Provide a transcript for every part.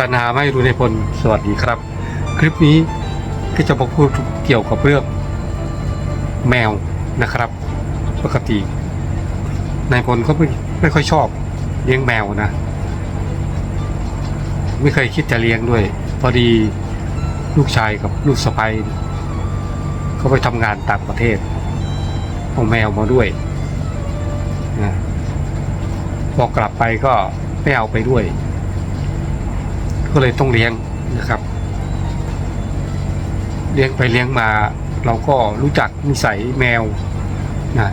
สนาไม่รู้ในพล สวัสดีครับ คลิปนี้ก็จะมาพูดเกี่ยวกับเรื่องแมวนะครับ ปกตินายพลก็ไม่ไม่ค่อยชอบเลี้ยงแมวนะ ไม่เคยคิดจะเลี้ยงด้วย พอดีลูกชายกับลูกสะใภ้เขาไปทำงานต่างประเทศเอาแมวมาด้วยนะพอกลับไปก็ไม่เอาไปด้วย ก็เลยต้องเลี้ยงนะครับ เลี้ยงไปเลี้ยงมา เราก็รู้จักนิสัยแมวนะ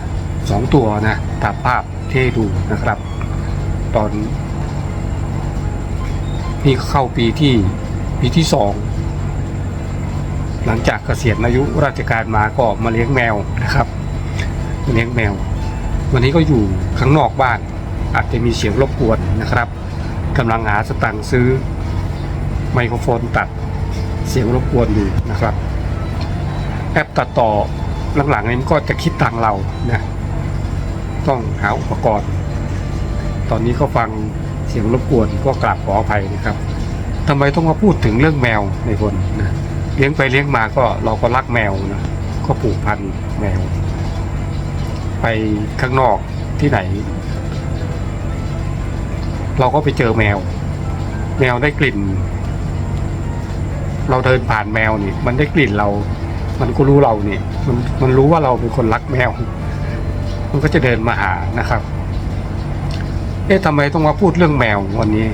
สองตัวนะตามภาพที่ดูนะครับ ตอนนี่เข้าปีที่ปีที่สองหลังจากเกษียณอายุราชการมาก็มาเลี้ยงแมวนะครับเลี้ยงแมว วันนี้ก็อยู่ข้างนอกบ้าน อาจจะมีเสียงรบกวนนะครับกำลังหาสตังค์ซื้อ ไมโครโฟนตัดเสียงรบกวนอยู่นะครับ แอปตัดต่อหลังๆนี้มันก็จะคิดตังเรานะต้องหาอุปกรณ์ ตอนนี้ก็ฟังเสียงรบกวนก็กราบขออภัยนะครับทำไมต้องมาพูดถึงเรื่องแมวในคนนะเลี้ยงไปเลี้ยงมาก็เราก็รักแมวนะก็ผูกพันแมว ไปข้างนอกที่ไหน เราก็ไปเจอแมว แมวได้กลิ่น เราเดินผ่านแมวนี่ มันได้กลิ่นเรา มันก็รู้เรานี่ มันมันรู้ว่าเราเป็นคนรักแมว มันก็จะเดินมาหานะครับ เอ๊ะทำไมต้องมาพูดเรื่องแมววันนี้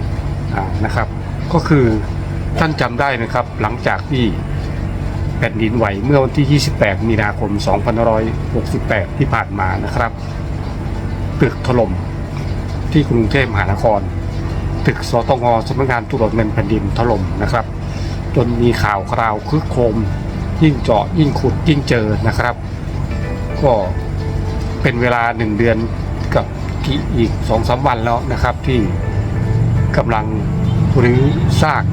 อ่านะครับ ก็คือท่านจำได้นะครับ หลังจากที่แผ่นดินไหวเมื่อวันที่ 28 มีนาคม 2568 ที่ผ่านมานะครับ ตึกถล่มที่กรุงเทพมหานคร ตึกสตงสำนักงานตรวจเงินแผ่นดินถล่มนะครับ จนมีข่าวคราวคึกโครมยิ่งเจาะยิ่งขุดยิ่งเจอนะครับ ก็เป็นเวลาหนึ่งเดือนกับกี่อีกสองสามวันแล้วนะครับที่กำลังหรือซาก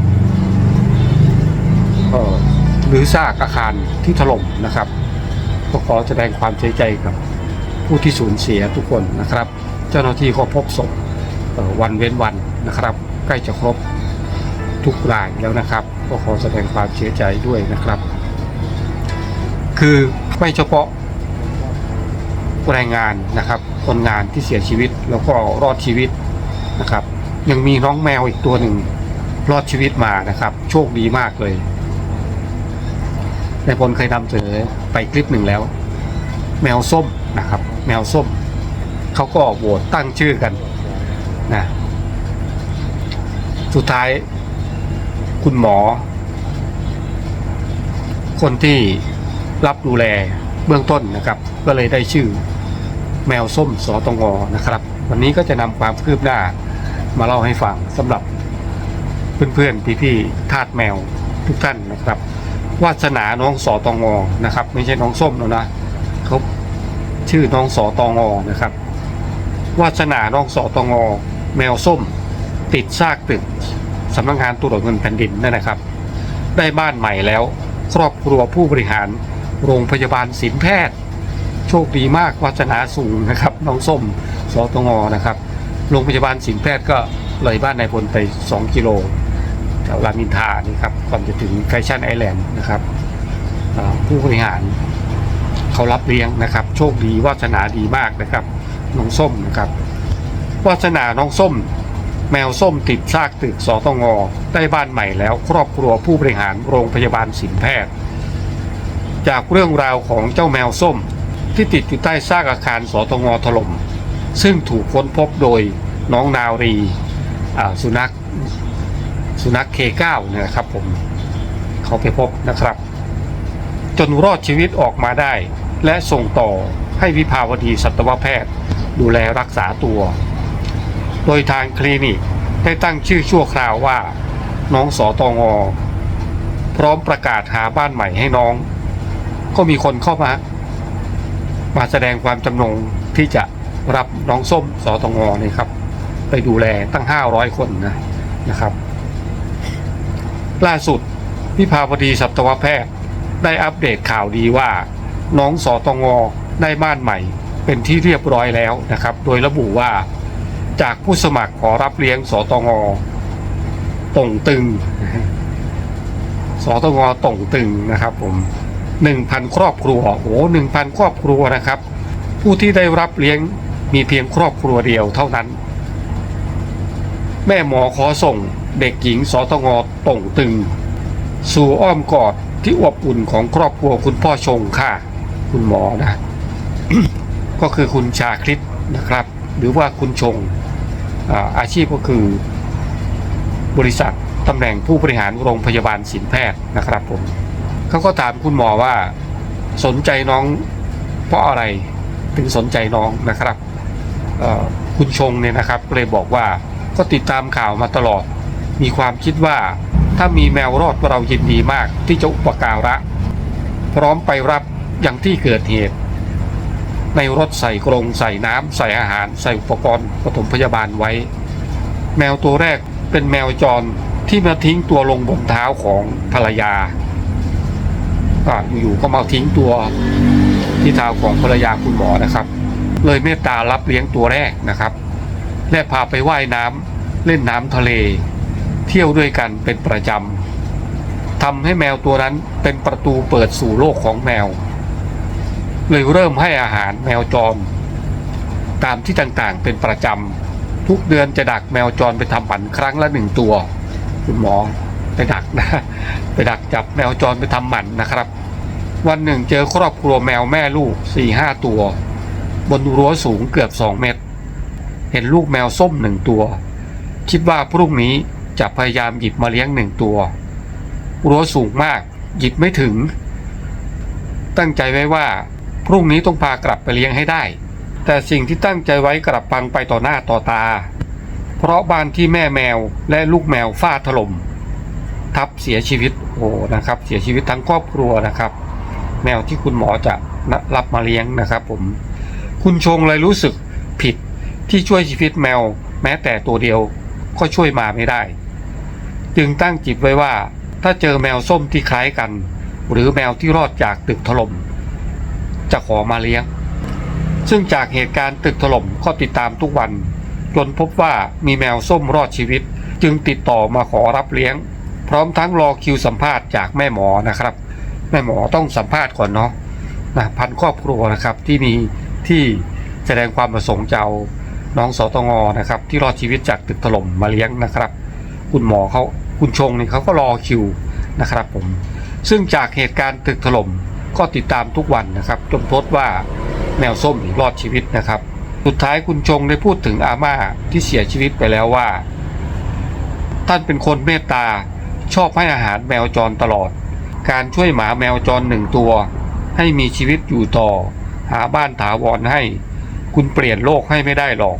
เอ่อรื้อซากอาคารที่ถล่มนะครับก็ขอแสดงความเสียใจกับผู้ที่สูญเสียทุกคนนะครับ เจ้าหน้าที่ก็พบศพวันเว้นวันนะครับ ใกล้จะครบทุกรายแล้วนะครับ ก็ขอแสดงความเสียใจด้วยนะครับ คือไม่เฉพาะแรงงานนะครับ คนงานที่เสียชีวิตแล้วก็รอดชีวิตนะครับ ยังมีน้องแมวอีกตัวหนึ่งรอดชีวิตมานะครับ โชคดีมากเลยในพลเคยนำเสนอไปคลิปหนึ่งแล้ว แมวส้มนะครับ แมวส้มเขาก็โหวตตั้งชื่อกันนะสุดท้าย คุณหมอ คนที่รับดูแลเบื้องต้นนะครับ ก็เลยได้ชื่อแมวส้มสตงนะครับ วันนี้ก็จะนำความคืบหน้ามาเล่าให้ฟังสำหรับเพื่อนๆพี่ๆทาสแมวทุกท่านนะครับวาสนาน้องสอตงอนะครับ ไม่ใช่น้องส้มแล้วนะเขาชื่อน้องสอตงอนะครับวาสนาน้องสอตงอแมวส้ม ติดซากตึก สำนักงานตรวจเงินแผ่นดินนั่นะครับ ได้บ้านใหม่แล้ว ครอบครัวผู้บริหารโรงพยาบาลศิลแพทย์ โชคดีมากวาสนาสูงนะครับน้องส้มสตงนะครับโรงพยาบาลศิลแพทย์ก็เลยบ้านนายพลไป 2 กิโลแถวรามินทานี่ครับก่อนจะถึงแฟชั่นไอแลนด์นะครับผู้บริหารเขารับเลี้ยงนะครับ โชคดีวาสนาดีมากนะครับน้องส้มนะครับวาสนาน้องส้ม แมวส้มติดซากตึกสตงได้บ้านใหม่แล้วครอบครัวผู้บริหารโรงพยาบาลศิลแพทย์ จากเรื่องราวของเจ้าแมวส้มที่ติดอยู่ใต้ซากอาคารสตงถล่ม ซึ่งถูกค้นพบโดยน้องนาวรีสุนัขสุนัขเคเก้าเนี่ยนะครับผมเขาไปพบนะครับ จนรอดชีวิตออกมาได้ และส่งต่อให้วิภาวดีสัตวแพทย์ ดูแลรักษาตัว โดยทางคลินิก ได้ตั้งชื่อชั่วคราวว่า น้องสอตองอ พร้อมประกาศหาบ้านใหม่ให้น้อง ก็มีคนเข้ามา มาแสดงความจำนงที่จะรับน้องส้มสอตองอนี่ครับ ไปดูแลตั้ง 500 คนนะนะครับ ล่าสุดวิภาวดีสัตวแพทย์ได้อัปเดตข่าวดีว่า น้องสอตองอได้บ้านใหม่ เป็นที่เรียบร้อยแล้วนะครับ โดยระบุว่า จากผู้สมัครขอรับเลี้ยงสตงต่งตึง สตงต่งตึงนะครับผมหนึ่งพันครอบครัว โอ้หนึ่งพันครอบครัวนะครับ ผู้ที่ได้รับเลี้ยงมีเพียงครอบครัวเดียวเท่านั้น แม่หมอขอส่งเด็กหญิงสตงต่งตึง สู่อ้อมกอดที่อบอุ่นของครอบครัวคุณพ่อชงค่ะ คุณหมอนะ ก็คือคุณชาคริตนะครับ หรือว่าคุณชง อาชีพก็คือบริษัทตำแหน่งผู้บริหารโรงพยาบาลศิลแพทย์นะครับผมเขาก็ถามคุณหมอว่าสนใจน้องเพราะอะไรถึงสนใจน้องนะครับคุณชงเนี่ยนะครับเลยบอกว่าก็ติดตามข่าวมาตลอด มีความคิดว่าถ้ามีแมวรอดเรายินดีมากที่จะอุปการะ พร้อมไปรับอย่างที่เกิดเหตุ ในรถใส่กรงใส่น้ำใส่อาหาร ใส่อุปกรณ์ปฐมพยาบาลไว้ แมวตัวแรกเป็นแมวจรที่มาทิ้งตัวลงบนเท้าของภรรยาอะอยู่ๆก็มาทิ้งตัวที่เท้าของภรรยาคุณหมอนะครับ เลยเมตตารับเลี้ยงตัวแรกนะครับ และพาไปว่ายน้ำเล่นน้ำทะเล เที่ยวด้วยกันเป็นประจำทำให้แมวตัวนั้นเป็นประตูเปิดสู่โลกของแมว เลยเริ่มให้อาหารแมวจร ตามที่ต่างๆ เป็นประจำทุกเดือนจะดักแมวจรไปทำหมันครั้งละหนึ่งตัวคุณหมอไปดักนะไปดักจับแมวจรไปทำหมันนะครับ วันหนึ่งเจอครอบครัวแมวแม่ลูกสี่ห้าตัว บนรั้วสูงเกือบสองเมตร เห็นลูกแมวส้มหนึ่งตัว คิดว่าพรุ่งนี้จะพยายามหยิบมาเลี้ยงหนึ่งตัว รั้วสูงมากหยิบไม่ถึง ตั้งใจไว้ว่า รุ่งนี้ต้องพากลับไปเลี้ยงให้ได้ แต่สิ่งที่ตั้งใจไว้กลับพังไปต่อหน้าต่อตา เพราะบ้านที่แม่แมวและลูกแมวฟาดถล่มทับเสียชีวิตโอ้นะครับ เสียชีวิตทั้งครอบครัวนะครับ แมวที่คุณหมอจะรับมาเลี้ยงนะครับผมคุณชงเลยรู้สึกผิดที่ช่วยชีวิตแมว แม้แต่ตัวเดียวก็ช่วยมาไม่ได้ จึงตั้งจิตไว้ว่าถ้าเจอแมวส้มที่คล้ายกัน หรือแมวที่รอดจากตึกถล่ม จะขอมาเลี้ยง ซึ่งจากเหตุการณ์ตึกถล่มก็ติดตามทุกวันจนพบว่ามีแมวส้มรอดชีวิต จึงติดต่อมาขอรับเลี้ยง พร้อมทั้งรอคิวสัมภาษณ์จากแม่หมอนะครับ แม่หมอต้องสัมภาษณ์ก่อนเนาะนะพันครอบครัวนะครับที่มีที่แสดงความประสงค์จะเอาน้องสตงนะครับ ที่รอดชีวิตจากตึกถล่มมาเลี้ยงนะครับ คุณหมอเขาคุณชงเนี่ยเขาก็รอคิวนะครับผมซึ่งจากเหตุการณ์ตึกถล่ม ก็ติดตามทุกวันนะครับจนพบว่าแมวส้มรอดชีวิตนะครับ สุดท้ายคุณชงได้พูดถึงอาม่าที่เสียชีวิตไปแล้วว่า ท่านเป็นคนเมตตาชอบให้อาหารแมวจรตลอด การช่วยหมาแมวจรหนึ่งตัว ให้มีชีวิตอยู่ต่อ หาบ้านถาวรให้ คุณเปลี่ยนโลกให้ไม่ได้หรอก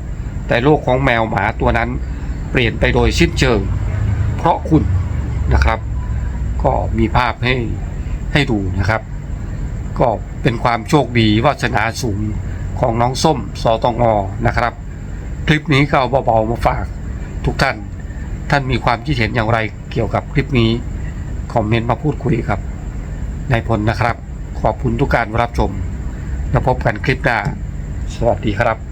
แต่โลกของแมวหมาตัวนั้น เปลี่ยนไปโดยสิ้นเชิง เพราะคุณนะครับ ก็มีภาพให้ให้ดูนะครับ ก็เป็นความโชคดีวาสนาสูงของน้องส้มสตงนะครับ คลิปนี้ก็เอาเบาๆมาฝากทุกท่าน ท่านมีความคิดเห็นอย่างไรเกี่ยวกับคลิปนี้ คอมเมนต์มาพูดคุยกับนายพลนะครับ ขอบคุณทุกการรับชม แล้วพบกันคลิปหน้า สวัสดีครับ